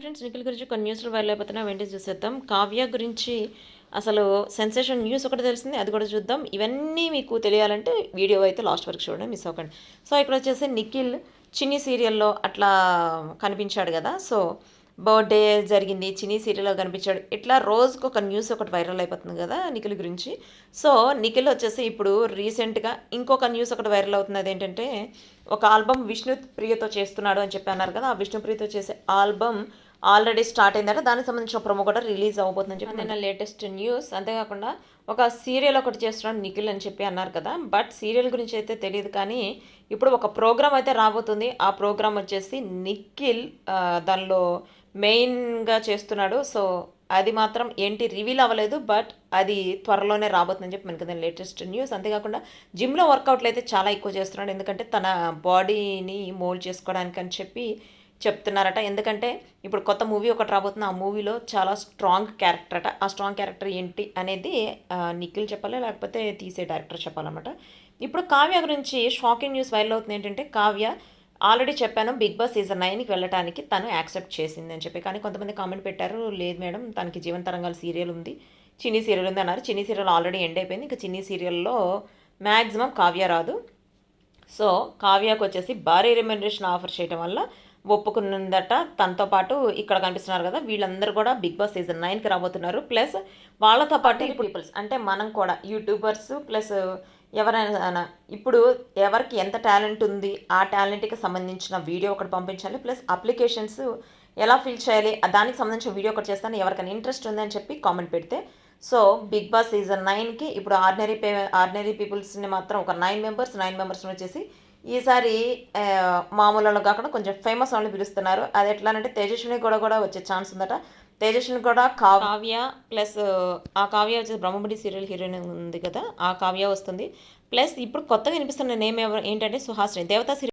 Friends Nikhil గురించి కొన్ని న్యూస్లు వైరల్ అయిపోతున్నా వెంటనే చూసేద్దాం. కావ్య గురించి అసలు సెన్సేషన్ న్యూస్ ఒకటి తెలిసింది అది కూడా చూద్దాం. ఇవన్నీ మీకు తెలియాలంటే వీడియో అయితే లాస్ట్ వరకు చూడండి మిస్ అవ్వకండి. సో ఇక్కడ వచ్చేసి నిఖిల్ చిన్ని సీరియల్లో అట్లా కనిపించాడు కదా. సో బర్త్డే జరిగింది చిన్ని సీరియల్లో కనిపించాడు. ఇట్లా రోజుకు ఒక న్యూస్ ఒకటి వైరల్ అయిపోతుంది కదా నిఖిల్ గురించి. సో నిఖిల్ వచ్చేసి ఇప్పుడు రీసెంట్గా ఇంకొక న్యూస్ ఒకటి వైరల్ అవుతుంది. అదేంటంటే ఒక ఆల్బమ్ విష్ణు ప్రియతో చేస్తున్నాడు అని చెప్పి అన్నారు కదా. ఆ విష్ణు ప్రియతో చేసే ఆల్బమ్ ఆల్రెడీ స్టార్ట్ అయిందట. దానికి సంబంధించిన ప్రొమో కూడా రిలీజ్ అవబోతుందని చెప్పి నిన్న లేటెస్ట్ న్యూస్. అంతేకాకుండా ఒక సీరియల్ ఒకటి చేస్తున్నాడు నిఖిల్ అని చెప్పి అన్నారు కదా. బట్ సీరియల్ గురించి అయితే తెలియదు కానీ ఇప్పుడు ఒక ప్రోగ్రామ్ అయితే రాబోతుంది. ఆ ప్రోగ్రామ్ వచ్చేసి నిఖిల్ దానిలో మెయిన్గా చేస్తున్నాడు. సో అది మాత్రం ఏంటి రివీల్ అవ్వలేదు. బట్ అది త్వరలోనే రాబోతుందని చెప్పి మనకి లేటెస్ట్ న్యూస్. అంతేకాకుండా జిమ్లో వర్కౌట్లు అయితే చాలా ఎక్కువ చేస్తున్నాడు. ఎందుకంటే తన బాడీని మోల్డ్ చేసుకోవడానికి అని చెప్పి చెప్తున్నారట. ఎందుకంటే ఇప్పుడు కొత్త మూవీ ఒకటి రాబోతుంది. ఆ మూవీలో చాలా స్ట్రాంగ్ క్యారెక్టర్ అట. ఆ స్ట్రాంగ్ క్యారెక్టర్ ఏంటి అనేది నిఖిల్ చెప్పాలి? లేకపోతే తీసే డైరెక్టర్ చెప్పాలన్నమాట. ఇప్పుడు కావ్య గురించి షాకింగ్ న్యూస్ వైరల్ అవుతుంది ఏంటంటే కావ్య ఆల్రెడీ చెప్పాను బిగ్ బాస్ సీజన్ నైన్కి వెళ్ళడానికి తను యాక్సెప్ట్ చేసింది అని చెప్పి. కానీ కొంతమంది కామెంట్ పెట్టారు లేదు మేడం తనకి జీవన తరంగాల సీరియల్ ఉంది. చిన్ని సీరియల్ ఉంది అన్నారు. చిన్ని సీరియల్ ఆల్రెడీ ఎండ్ అయిపోయింది. ఇంకా చిన్ని సీరియల్లో మ్యాక్సిమం కావ్య రాదు. సో కావ్యకు వచ్చేసి భారీ రెమ్యునరేషన్ ఆఫర్ చేయడం వల్ల ఒప్పుకున్నదట. తనతో పాటు ఇక్కడ కనిపిస్తున్నారు కదా వీళ్ళందరూ కూడా బిగ్ బాస్ సీజన్ నైన్కి రాబోతున్నారు. ప్లస్ వాళ్ళతో పాటు పీపుల్స్ అంటే మనం కూడా యూట్యూబర్స్ ప్లస్ ఎవరైనా ఇప్పుడు ఎవరికి ఎంత టాలెంట్ ఉంది ఆ టాలెంట్కి సంబంధించిన వీడియో ఒకటి పంపించాలి ప్లస్ అప్లికేషన్స్ ఎలా ఫిల్ చేయాలి దానికి సంబంధించిన వీడియో ఒకటి చేస్తాను ఎవరికైనా ఇంట్రెస్ట్ ఉందని చెప్పి కామెంట్ పెడితే. సో బిగ్ బాస్ సీజన్ నైన్కి ఇప్పుడు ఆర్డినరీ పే ఆర్డినరీ పీపుల్స్ని మాత్రం ఒక నైన్ మెంబర్స్ నైన్ మెంబర్స్ని వచ్చేసి ఈసారి మామూలు వాళ్ళు కాకుండా కొంచెం ఫేమస్ వాళ్ళని పిలుస్తున్నారు. అది ఎట్లా అంటే తేజస్విని కూడా కూడా వచ్చే ఛాన్స్ ఉందట. తేజస్విని కూడా కావ్య ప్లస్ ఆ కావ్య వచ్చేసి బ్రహ్మముడి సీరియల్ హీరోయిన్ ఉంది కదా ఆ కావ్య వస్తుంది. ప్లస్ ఇప్పుడు కొత్తగా వినిపిస్తున్న నేమ్ ఎవరు ఏంటంటే సుహాసిని. దేవతా సీరియల్